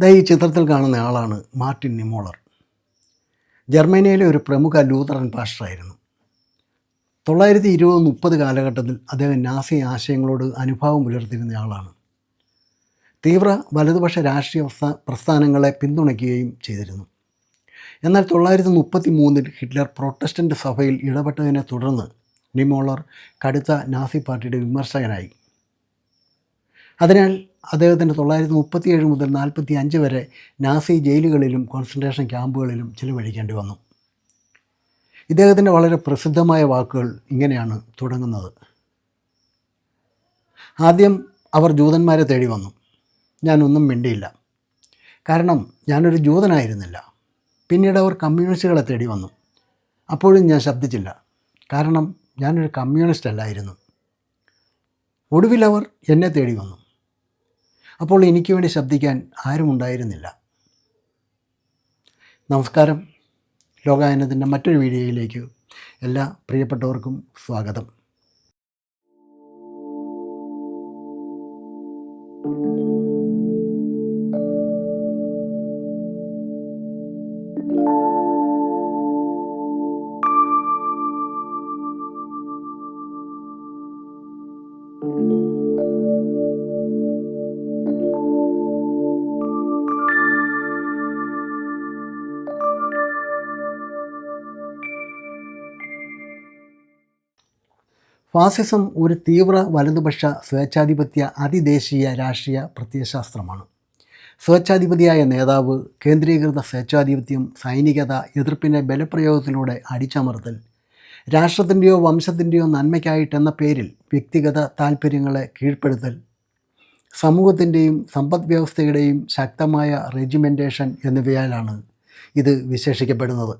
ദാ ഈ ചിത്രത്തിൽ കാണുന്ന ആളാണ് മാർട്ടിൻ നിമോളർ. ജർമ്മനിയിലെ ഒരു പ്രമുഖ ലൂതറൻ പാസ്റ്ററായിരുന്നു. തൊള്ളായിരത്തി ഇരുപത് മുപ്പത് കാലഘട്ടത്തിൽ അദ്ദേഹം നാസി ആശയങ്ങളോട് അനുഭാവം പുലർത്തിയിരുന്ന ആളാണ്. തീവ്ര വലതുപക്ഷ രാഷ്ട്രീയ പ്രസ്ഥാനങ്ങളെ പിന്തുണയ്ക്കുകയും ചെയ്തിരുന്നു. എന്നാൽ തൊള്ളായിരത്തി മുപ്പത്തി മൂന്നിൽ ഹിറ്റ്ലർ പ്രൊട്ടസ്റ്റന്റ് സഭയിൽ ഇടപെട്ടതിനെ തുടർന്ന് നിമോളർ കടുത്ത നാസി പാർട്ടിയുടെ വിമർശകനായി. അതിനാൽ അദ്ദേഹത്തിന്റെ തൊള്ളായിരത്തി മുപ്പത്തിയേഴ് മുതൽ നാൽപ്പത്തി അഞ്ച് വരെ നാസി ജയിലുകളിലും കോൺസെൻട്രേഷൻ ക്യാമ്പുകളിലും ചിലവഴിക്കേണ്ടി വന്നു. ഇദ്ദേഹത്തിന്റെ വളരെ പ്രസിദ്ധമായ വാക്കുകൾ ഇങ്ങനെയാണ് തുടങ്ങുന്നത്. ആദ്യം അവർ ജൂതന്മാരെ തേടി വന്നു. ഞാനൊന്നും മിണ്ടിയില്ല. കാരണം ഞാനൊരു ജൂതനായിരുന്നില്ല. പിന്നീട് അവർ കമ്മ്യൂണിസ്റ്റുകളെ തേടി വന്നു. അപ്പോഴും ഞാൻ ശബ്ദിച്ചില്ല. കാരണം ഞാനൊരു കമ്മ്യൂണിസ്റ്റ് അല്ലായിരുന്നു ഒടുവിൽ അവർ എന്നെ തേടി വന്നു. അപ്പോൾ എനിക്ക് വേണ്ടി ശബ്ദിക്കാൻ ആരുമുണ്ടായിരുന്നില്ല നമസ്കാരം. ലോകായനത്തിന്റെ മറ്റൊരു വീഡിയോയിലേക്ക് എല്ലാ പ്രിയപ്പെട്ടവർക്കും സ്വാഗതം. ഫാസിസം ഒരു തീവ്ര വലതുപക്ഷ സ്വേച്ഛാധിപത്യ അതിദേശീയ രാഷ്ട്രീയ പ്രത്യയശാസ്ത്രമാണ്. സ്വേച്ഛാധിപതിയായ നേതാവ് കേന്ദ്രീകൃത സ്വേച്ഛാധിപത്യം സൈനികത എതിർപ്പിന്റെ ബലപ്രയോഗത്തിലൂടെ അടിച്ചമർത്തൽ രാഷ്ട്രത്തിന്റെയോ വംശത്തിന്റെയോ നന്മയ്ക്കായിട്ടെന്ന പേരിൽ വ്യക്തിഗത താൽപ്പര്യങ്ങളെ കീഴ്പ്പെടുത്തൽ സമൂഹത്തിന്റെയും സമ്പദ് വ്യവസ്ഥയുടെയും ശക്തമായ റെജിമെന്റേഷൻ എന്നിവയാലാണ് ഇത് വിശേഷിക്കപ്പെടുന്നത്.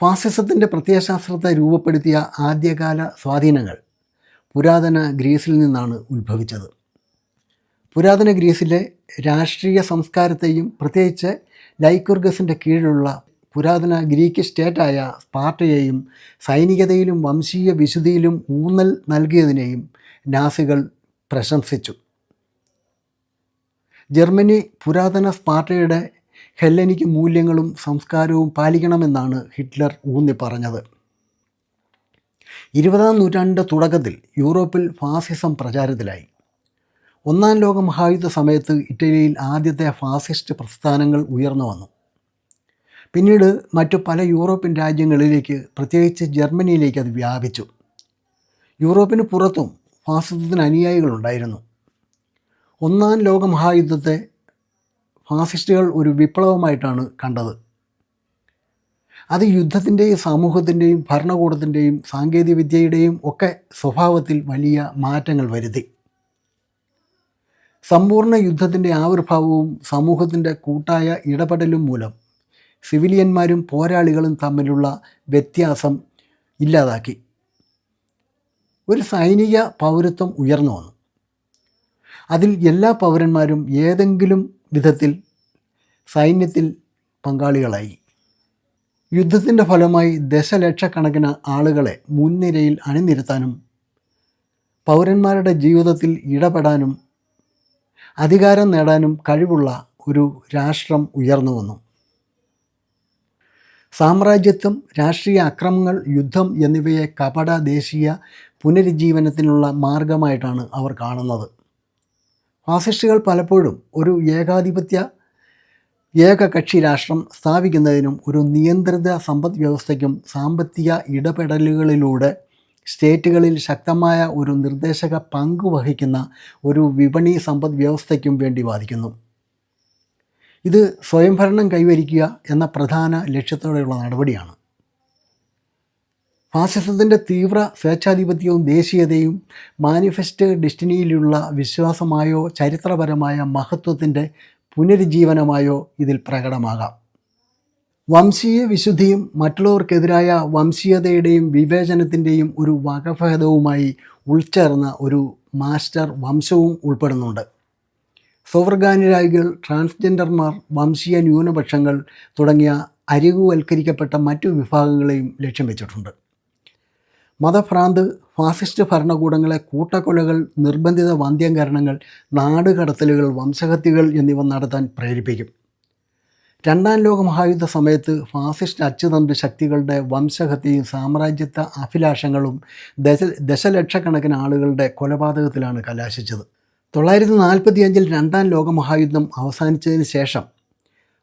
ഫാസിസത്തിന്റെ പ്രത്യയശാസ്ത്രത്തെ രൂപപ്പെടുത്തിയ ആദ്യകാല സ്വാധീനങ്ങൾ പുരാതന ഗ്രീസിൽ നിന്നാണ് ഉത്ഭവിച്ചത്. പുരാതന ഗ്രീസിലെ രാഷ്ട്രീയ സംസ്കാരത്തെയും പ്രത്യേകിച്ച് ലൈക്കുർഗസിന്റെ കീഴിലുള്ള പുരാതന ഗ്രീക്ക് സ്റ്റേറ്റായ സ്പാർട്ടയെയും സൈനികതയിലും വംശീയ വിശുദ്ധിയിലും ഊന്നൽ നൽകിയതിനെയും നാസികൾ പ്രശംസിച്ചു. ജർമ്മനി പുരാതന സ്പാർട്ടയുടെ ഹെല്ലനിക് മൂല്യങ്ങളും സംസ്കാരവും പാലിക്കണമെന്നാണ് ഹിറ്റ്ലർ ഊന്നി പറഞ്ഞത് ഇരുപതാം നൂറ്റാണ്ടിന്റെ തുടക്കത്തിൽ യൂറോപ്പിൽ ഫാസിസം പ്രചാരത്തിലായി. ഒന്നാം ലോക മഹായുദ്ധ സമയത്ത് ഇറ്റലിയിൽ ആദ്യത്തെ ഫാസിസ്റ്റ് പ്രസ്ഥാനങ്ങൾ ഉയർന്നു വന്നു. പിന്നീട് മറ്റു പല യൂറോപ്യൻ രാജ്യങ്ങളിലേക്ക് പ്രത്യേകിച്ച് ജർമ്മനിയിലേക്ക് അത് വ്യാപിച്ചു. യൂറോപ്പിന് പുറത്തും ഫാസിസത്തിന് അനുയായികളുണ്ടായിരുന്നു ഒന്നാം ലോക മഹായുദ്ധത്തെ ഫാസിസ്റ്റുകൾ ഒരു വിപ്ലവമായിട്ടാണ് കണ്ടത്. അത് യുദ്ധത്തിന്റെയും സമൂഹത്തിന്റെയും ഭരണകൂടത്തിന്റെയും സാങ്കേതികവിദ്യയുടെയും ഒക്കെ സ്വഭാവത്തിൽ വലിയ മാറ്റങ്ങൾ വരുത്തി. സമ്പൂർണ യുദ്ധത്തിന്റെ ആവിർഭാവവും സമൂഹത്തിന്റെ കൂട്ടായ ഇടപെടലും മൂലം സിവിലിയന്മാരും പോരാളികളും തമ്മിലുള്ള വ്യത്യാസം ഇല്ലാതാക്കി. ഒരു സൈനിക പൗരത്വം ഉയർന്നു വന്നു. അതിൽ എല്ലാ പൗരന്മാരും ഏതെങ്കിലും വിധത്തിൽ സൈന്യത്തിൽ പങ്കാളികളായി. യുദ്ധത്തിന്റെ ഫലമായി ദശലക്ഷക്കണക്കിന് ആളുകളെ മുൻനിരയിൽ അണിനിരത്താനും പൗരന്മാരുടെ ജീവിതത്തിൽ ഇടപെടാനും അധികാരം നേടാനും കഴിവുള്ള ഒരു രാഷ്ട്രം ഉയർന്നു വന്നു. സാമ്രാജ്യത്വം രാഷ്ട്രീയ അക്രമങ്ങൾ യുദ്ധം എന്നിവയെ കപട ദേശീയ പുനരുജ്ജീവനത്തിനുള്ള മാർഗമായിട്ടാണ് അവർ കാണുന്നത്. ഫാസിസ്റ്റുകൾ പലപ്പോഴും ഒരു ഏകാധിപത്യ ഏകകക്ഷി രാഷ്ട്രം സ്ഥാപിക്കുന്നതിനും ഒരു നിയന്ത്രിത സമ്പദ് വ്യവസ്ഥയ്ക്കും സാമ്പത്തിക ഇടപെടലുകളിലൂടെ സ്റ്റേറ്റുകളിൽ ശക്തമായ ഒരു നിർദ്ദേശക പങ്ക് വഹിക്കുന്ന ഒരു വിപണി സമ്പദ് വ്യവസ്ഥയ്ക്കും വേണ്ടി വാദിക്കുന്നു. ഇത് സ്വയംഭരണം കൈവരിക്കുക എന്ന പ്രധാന ലക്ഷ്യത്തോടെയുള്ള നടപടിയാണ്. ഫാസിസത്തിന്റെ തീവ്ര സ്വേച്ഛാധിപത്യവും ദേശീയതയും മാനിഫെസ്റ്റ് ഡിസ്റ്റിനിയിലുള്ള വിശ്വാസമായോ ചരിത്രപരമായ മഹത്വത്തിന്റെ പുനരുജ്ജീവനമായോ ഇതിൽ പ്രകടമാകാം. വംശീയ വിശുദ്ധിയും മറ്റുള്ളവർക്കെതിരായ വംശീയതയുടെയും വിവേചനത്തിന്റെയും ഒരു വകഭേദവുമായി ഉൾച്ചേർന്ന ഒരു മാസ്റ്റർ വംശവും ഉൾപ്പെടുന്നുണ്ട്. സ്വവർഗാനുരായികൾ ട്രാൻസ്ജെൻഡർമാർ വംശീയ ന്യൂനപക്ഷങ്ങൾ തുടങ്ങിയ അരികുവൽക്കരിക്കപ്പെട്ട മറ്റു വിഭാഗങ്ങളെയും ലക്ഷ്യം വെച്ചിട്ടുണ്ട്. മതഭ്രാന്ത് ഫാസിസ്റ്റ് ഭരണകൂടങ്ങളെ കൂട്ടക്കൊലകൾ നിർബന്ധിത വന്ധ്യംകരണങ്ങൾ നാടുകടത്തലുകൾ വംശഹത്യകൾ എന്നിവ നടത്താൻ പ്രേരിപ്പിക്കും. രണ്ടാം ലോക മഹായുദ്ധ സമയത്ത് ഫാസിസ്റ്റ് അച്ചുതണ്ട് ശക്തികളുടെ വംശഹത്യയും സാമ്രാജ്യത്വ അഭിലാഷങ്ങളും ദശ ദശലക്ഷക്കണക്കിന് ആളുകളുടെ കൊലപാതകത്തിലാണ് കലാശിച്ചത്. തൊള്ളായിരത്തി നാൽപ്പത്തി അഞ്ചിൽ രണ്ടാം ലോക മഹായുദ്ധം അവസാനിച്ചതിന് ശേഷം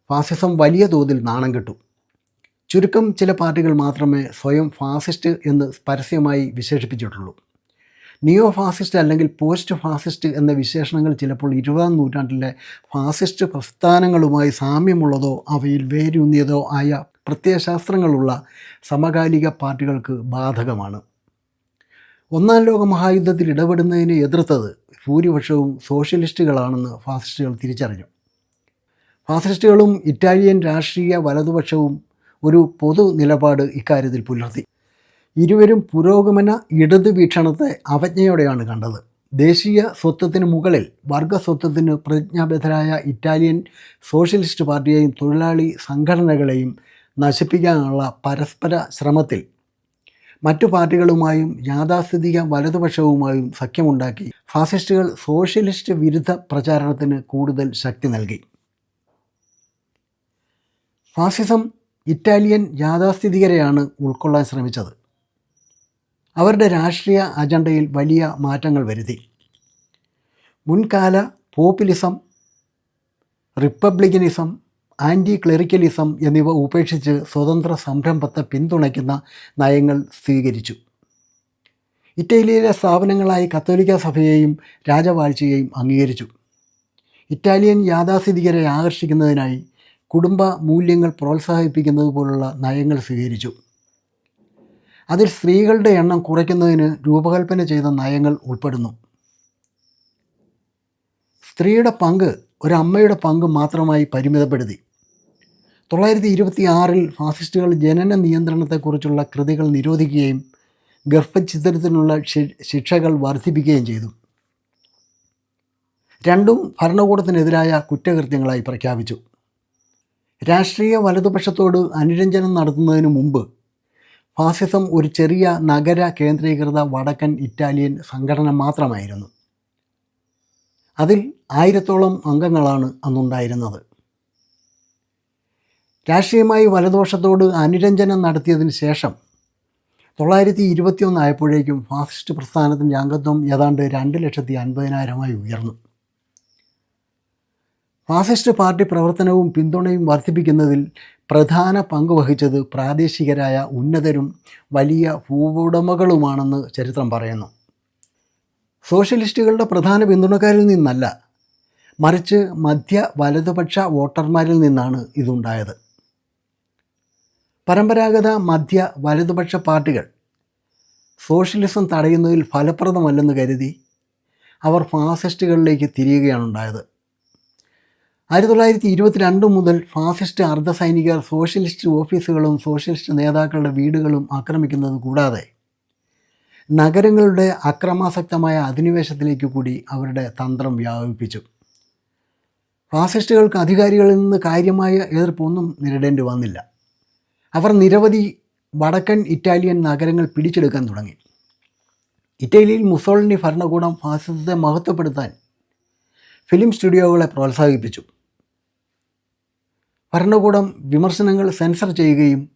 ഫാസിസം വലിയ തോതിൽ നാണം കെട്ടു. ചുരുക്കം ചില പാർട്ടികൾ മാത്രമേ സ്വയം ഫാസിസ്റ്റ് എന്ന് പരസ്യമായി വിശേഷിപ്പിച്ചിട്ടുള്ളൂ. നിയോ ഫാസിസ്റ്റ് അല്ലെങ്കിൽ പോസ്റ്റ് ഫാസിസ്റ്റ് എന്ന വിശേഷണങ്ങൾ ചിലപ്പോൾ ഇരുപതാം നൂറ്റാണ്ടിലെ ഫാസിസ്റ്റ് പ്രസ്ഥാനങ്ങളുമായി സാമ്യമുള്ളതോ അവയിൽ വേരൂന്നിയതോ ആയ പ്രത്യയശാസ്ത്രങ്ങളുള്ള സമകാലിക പാർട്ടികൾക്ക് ബാധകമാണ്. ഒന്നാം ലോക മഹായുദ്ധത്തിൽ ഇടപെടുന്നതിനെ എതിർത്തത് ഭൂരിപക്ഷവും സോഷ്യലിസ്റ്റുകളാണെന്ന് ഫാസിസ്റ്റുകൾ തിരിച്ചറിഞ്ഞു. ഫാസിസ്റ്റുകളും ഇറ്റാലിയൻ രാഷ്ട്രീയ വലതുപക്ഷവും ഒരു പൊതു നിലപാട് ഇക്കാര്യത്തിൽ പുലർത്തി. ഇരുവരും പുരോഗമന ഇടതു വീക്ഷണത്തെ അവജ്ഞയോടെയാണ് കണ്ടത്. ദേശീയ സ്വത്വത്തിന് മുകളിൽ വർഗസ്വത്വത്തിന് പ്രതിജ്ഞാബദ്ധരായ ഇറ്റാലിയൻ സോഷ്യലിസ്റ്റ് പാർട്ടിയെയും തൊഴിലാളി സംഘടനകളെയും നശിപ്പിക്കാനുള്ള പരസ്പര ശ്രമത്തിൽ മറ്റു പാർട്ടികളുമായും യാഥാസ്ഥിതിക വലതുപക്ഷവുമായും സഖ്യമുണ്ടാക്കി. ഫാസിസ്റ്റുകൾ സോഷ്യലിസ്റ്റ് വിരുദ്ധ പ്രചാരണത്തിന് കൂടുതൽ ശക്തി നൽകി. ഫാസിസം ഇറ്റാലിയൻ യാഥാസ്ഥിതികരെയാണ് ഉൾക്കൊള്ളാൻ ശ്രമിച്ചത്. അവരുടെ രാഷ്ട്രീയ അജണ്ടയിൽ വലിയ മാറ്റങ്ങൾ വരുത്തി. മുൻകാല പോപ്പുലിസം റിപ്പബ്ലിക്കനിസം ആന്റി ക്ലെറിക്കലിസം എന്നിവ ഉപേക്ഷിച്ച് സ്വതന്ത്ര സംരംഭത്തെ പിന്തുണയ്ക്കുന്ന നയങ്ങൾ സ്വീകരിച്ചു. ഇറ്റലിയിലെ സ്ഥാപനങ്ങളായി കത്തോലിക്ക സഭയെയും രാജവാഴ്ചയെയും അംഗീകരിച്ചു. ഇറ്റാലിയൻ യാഥാസ്ഥിതികരെ ആകർഷിക്കുന്നതിനായി കുടുംബ മൂല്യങ്ങൾ പ്രോത്സാഹിപ്പിക്കുന്നത് പോലുള്ള നയങ്ങൾ സ്വീകരിച്ചു. അതിൽ സ്ത്രീകളുടെ എണ്ണം കുറയ്ക്കുന്നതിന് രൂപകൽപ്പന ചെയ്ത നയങ്ങൾ ഉൾപ്പെടുന്നു. സ്ത്രീയുടെ പങ്ക് ഒരു അമ്മയുടെ പങ്ക് മാത്രമായി പരിമിതപ്പെടുത്തി. തൊള്ളായിരത്തി ഇരുപത്തി ആറിൽ ഫാസിസ്റ്റുകൾ ജനന നിയന്ത്രണത്തെക്കുറിച്ചുള്ള കൃതികൾ നിരോധിക്കുകയും ഗർഭഛിദ്രത്തിനുള്ള ശിക്ഷകൾ വർദ്ധിപ്പിക്കുകയും ചെയ്തു. രണ്ടും ഭരണകൂടത്തിനെതിരായ കുറ്റകൃത്യങ്ങളായി പ്രഖ്യാപിച്ചു. രാഷ്ട്രീയ വലതുപക്ഷത്തോട് അനുരഞ്ജനം നടത്തുന്നതിന് മുമ്പ് ഫാസിസം ഒരു ചെറിയ നഗര കേന്ദ്രീകൃത വടക്കൻ ഇറ്റാലിയൻ സംഘടന മാത്രമായിരുന്നു. അതിൽ ആയിരത്തോളം അംഗങ്ങളാണ് അന്നുണ്ടായിരുന്നത്. രാഷ്ട്രീയമായി വലതുപക്ഷത്തോട് അനുരഞ്ജനം നടത്തിയതിന് ശേഷം തൊള്ളായിരത്തി ഇരുപത്തിയൊന്ന് ആയപ്പോഴേക്കും ഫാസിസ്റ്റ് പ്രസ്ഥാനത്തിന്റെ അംഗത്വം ഏതാണ്ട് രണ്ട് ലക്ഷത്തി അൻപതിനായിരമായി ഉയർന്നു. ഫാസിസ്റ്റ് പാർട്ടി പ്രവർത്തനവും പിന്തുണയും വർദ്ധിപ്പിക്കുന്നതിൽ പ്രധാന പങ്ക് വഹിച്ചത് പ്രാദേശികരായ ഉന്നതരും വലിയ ഭൂവുടമകളുമാണെന്ന് ചരിത്രം പറയുന്നു. സോഷ്യലിസ്റ്റുകളുടെ പ്രധാന പിന്തുണക്കാരിൽ നിന്നല്ല മറിച്ച് മധ്യ വലതുപക്ഷ വോട്ടർമാരിൽ നിന്നാണ് ഇതുണ്ടായത്. പരമ്പരാഗത മധ്യ വലതുപക്ഷ പാർട്ടികൾ സോഷ്യലിസം തടയുന്നതിൽ ഫലപ്രദമല്ലെന്ന് കരുതി അവർ ഫാസിസ്റ്റുകളിലേക്ക് തിരിയുകയാണ് ഉണ്ടായത്. ആയിരത്തി തൊള്ളായിരത്തി ഇരുപത്തിരണ്ട് മുതൽ ഫാസിസ്റ്റ് അർദ്ധസൈനികർ സോഷ്യലിസ്റ്റ് ഓഫീസുകളും സോഷ്യലിസ്റ്റ് നേതാക്കളുടെ വീടുകളും ആക്രമിക്കുന്നത് കൂടാതെ നഗരങ്ങളുടെ അക്രമാസക്തമായ അധിനിവേശത്തിലേക്ക് കൂടി അവരുടെ തന്ത്രം വ്യാപിപ്പിച്ചു. ഫാസിസ്റ്റുകൾക്ക് അധികാരികളിൽ നിന്ന് കാര്യമായ എതിർപ്പൊന്നും നേരിടേണ്ടി വന്നില്ല. അവർ നിരവധി വടക്കൻ ഇറ്റാലിയൻ നഗരങ്ങൾ പിടിച്ചെടുക്കാൻ തുടങ്ങി. ഇറ്റലിയിൽ മുസോളിനി ഭരണകൂടം ഫാസിസത്തെ മഹത്വപ്പെടുത്താൻ ഫിലിം സ്റ്റുഡിയോകളെ പ്രോത്സാഹിപ്പിച്ചു. ഭരണകൂടം വിമർശനങ്ങൾ സെൻസർ ചെയ്യുകയും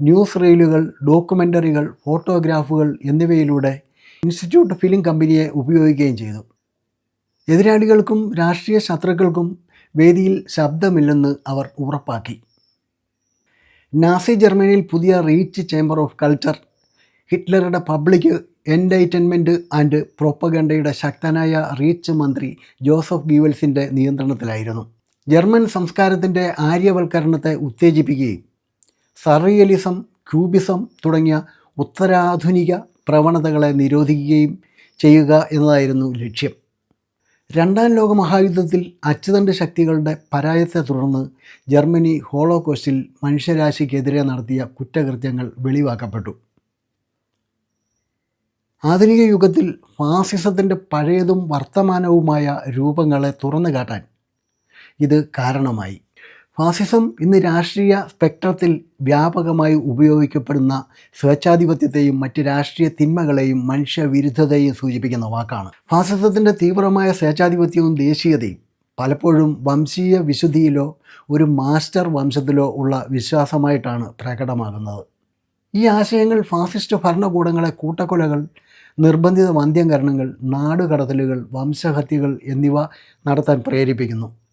ന്യൂസ് റീലുകൾ ഡോക്യുമെന്ററികൾ ഫോട്ടോഗ്രാഫുകൾ എന്നിവയിലൂടെ ഇൻസ്റ്റിറ്റ്യൂട്ട് ഫിലിം കമ്പനിയെ ഉപയോഗിക്കുകയും ചെയ്തു. എതിരാളികൾക്കും രാഷ്ട്രീയ ശത്രുക്കൾക്കും വേദിയിൽ ശബ്ദമില്ലെന്ന് അവർ ഉറപ്പാക്കി. നാസി ജർമ്മനിയിൽ പുതിയ റീച്ച് ചേംബർ ഓഫ് കൾച്ചർ ഹിറ്റ്ലറുടെ പബ്ലിക് എൻലൈറ്റൻമെന്റ് ആൻഡ് പ്രൊപ്പഗണ്ടയുടെ ശക്തനായ റീച്ച് മന്ത്രി ജോസഫ് ഗീവൽസിന്റെ നിയന്ത്രണത്തിലായിരുന്നു. ജർമ്മൻ സംസ്കാരത്തിന്റെ ആര്യവൽക്കരണത്തെ ഉത്തേജിപ്പിക്കുകയും സർറിയലിസം ക്യൂബിസം തുടങ്ങിയ ഉത്തരാധുനിക പ്രവണതകളെ നിരോധിക്കുകയും ചെയ്യുക എന്നതായിരുന്നു ലക്ഷ്യം. രണ്ടാം ലോക മഹായുദ്ധത്തിൽ അച്ചുതണ്ട് ശക്തികളുടെ പരാജയത്തെ തുടർന്ന് ജർമ്മനി ഹോളോകോസ്റ്റിൽ മനുഷ്യരാശിക്കെതിരെ നടത്തിയ കുറ്റകൃത്യങ്ങൾ വെളിവാക്കപ്പെട്ടു. ആധുനിക യുഗത്തിൽ ഫാസിസത്തിന്റെ പഴയതും വർത്തമാനവുമായ രൂപങ്ങളെ തുറന്നു കാട്ടാൻ ഇത് കാരണമായി. ഫാസിസം ഇന്ന് രാഷ്ട്രീയ സ്പെക്ട്രത്തിൽ വ്യാപകമായി ഉപയോഗിക്കപ്പെടുന്ന സ്വേച്ഛാധിപത്യത്തെയും മറ്റ് രാഷ്ട്രീയ തിന്മകളെയും മനുഷ്യവിരുദ്ധതയും സൂചിപ്പിക്കുന്ന വാക്കാണ്. ഫാസിസത്തിന്റെ തീവ്രമായ സ്വേച്ഛാധിപത്യവും ദേശീയതയും പലപ്പോഴും വംശീയ വിശുദ്ധിയിലോ ഒരു മാസ്റ്റർ വംശത്തിലോ ഉള്ള വിശ്വാസമായിട്ടാണ് പ്രകടമാകുന്നത്. ഈ ആശയങ്ങൾ ഫാസിസ്റ്റ് ഭരണകൂടങ്ങളെ കൂട്ടക്കൊലകൾ നിർബന്ധിത വന്ധ്യംകരണങ്ങൾ നാടുകടത്തലുകൾ വംശഹത്യകൾ എന്നിവ നടത്താൻ പ്രേരിപ്പിക്കുന്നു.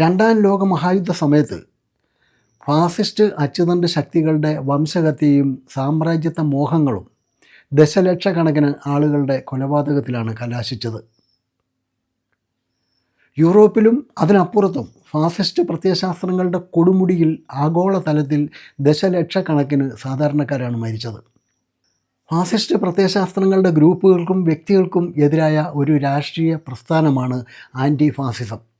രണ്ടാം ലോക മഹായുദ്ധ സമയത്ത് ഫാസിസ്റ്റ് അച്യുതന്റെ ശക്തികളുടെ വംശഹത്യയും സാമ്രാജ്യത്വ മോഹങ്ങളും ദശലക്ഷക്കണക്കിന് ആളുകളുടെ കൊലപാതകത്തിലാണ് കലാശിച്ചത്. യൂറോപ്പിലും അതിനപ്പുറത്തും ഫാസിസ്റ്റ് പ്രത്യയശാസ്ത്രങ്ങളുടെ കൊടുമുടിയിൽ ആഗോളതലത്തിൽ ദശലക്ഷക്കണക്കിന് സാധാരണക്കാരാണ് മരിച്ചത്. ഫാസിസ്റ്റ് പ്രത്യയശാസ്ത്രങ്ങളുടെ ഗ്രൂപ്പുകൾക്കും വ്യക്തികൾക്കും എതിരായ ഒരു രാഷ്ട്രീയ പ്രസ്ഥാനമാണ് ആന്റി ഫാസിസം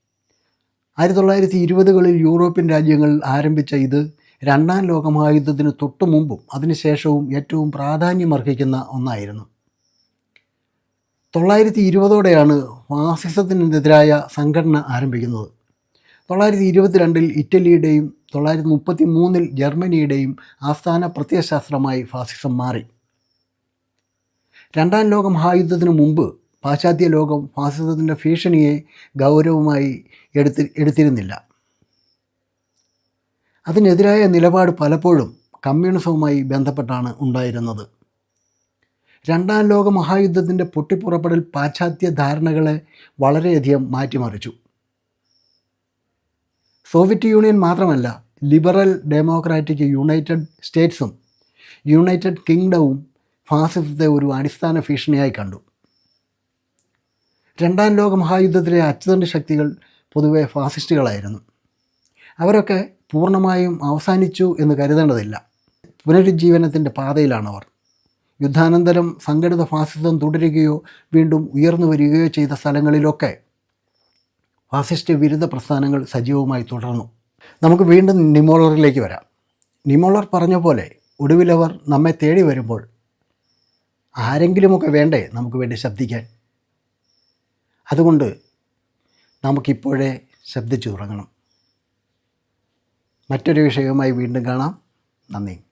ആയിരത്തി തൊള്ളായിരത്തി ഇരുപതുകളിൽ യൂറോപ്യൻ രാജ്യങ്ങൾ ആരംഭിച്ച ഇത് രണ്ടാം ലോകമഹായുദ്ധത്തിന് തൊട്ടു മുമ്പും അതിനുശേഷവും ഏറ്റവും പ്രാധാന്യമർഹിക്കുന്ന ഒന്നായിരുന്നു. തൊള്ളായിരത്തി ഇരുപതോടെയാണ് ഫാസിസത്തിനെതിരായ സംഘടന ആരംഭിക്കുന്നത്. തൊള്ളായിരത്തി ഇരുപത്തിരണ്ടിൽ ഇറ്റലിയുടെയും തൊള്ളായിരത്തി മുപ്പത്തി മൂന്നിൽ ജർമ്മനിയുടെയും ആസ്ഥാന പ്രത്യയശാസ്ത്രമായി ഫാസിസം മാറി. രണ്ടാം ലോക മഹായുദ്ധത്തിന് മുമ്പ് പാശ്ചാത്യ ലോകം ഫാസിസത്തിന്റെ ഭീഷണിയെ ഗൗരവമായി എടുത്തി എടുത്തിരുന്നില്ല. അതിനെതിരായ നിലപാട് പലപ്പോഴും കമ്മ്യൂണിസവുമായി ബന്ധപ്പെട്ടാണ് ഉണ്ടായിരുന്നത്. രണ്ടാം ലോക മഹായുദ്ധത്തിന്റെ പൊട്ടിപ്പുറപ്പെടൽ പാശ്ചാത്യ ധാരണകളെ വളരെയധികം മാറ്റിമറിച്ചു. സോവിയറ്റ് യൂണിയൻ മാത്രമല്ല ലിബറൽ ഡെമോക്രാറ്റിക് യുണൈറ്റഡ് സ്റ്റേറ്റ്സും യുണൈറ്റഡ് കിങ്ഡവും ഫാസിസത്തെ ഒരു അടിസ്ഥാന ഭീഷണിയായി കണ്ടു. രണ്ടാം ലോക മഹായുദ്ധത്തിലെ അച്ചുതണ്ട് ശക്തികൾ പൊതുവെ ഫാസിസ്റ്റുകളായിരുന്നു. അവരൊക്കെ പൂർണമായും അവസാനിച്ചു എന്ന് കരുതേണ്ടതില്ല. പുനരുജ്ജീവനത്തിന്റെ പാതയിലാണവർ. യുദ്ധാനന്തരം സംഘടിത ഫാസിസം തുടരുകയോ വീണ്ടും ഉയർന്നു വരികയോ ചെയ്ത സ്ഥലങ്ങളിലൊക്കെ ഫാസിസ്റ്റ് വിരുദ്ധ പ്രസ്ഥാനങ്ങൾ സജീവമായി തുടർന്നു. നമുക്ക് വീണ്ടും നിമോളറിലേക്ക് വരാം. നിമോളർ പറഞ്ഞ പോലെ ഒടുവിലവർ നമ്മെ തേടി വരുമ്പോൾ ആരെങ്കിലുമൊക്കെ വേണ്ടേ നമുക്ക് വേണ്ടി ശബ്ദിക്കാൻ? അതുകൊണ്ട് നമുക്കിപ്പോഴേ ശബ്ദിച്ചു തുടങ്ങണം മറ്റൊരു വിഷയവുമായി വീണ്ടും കാണാം. നന്ദി.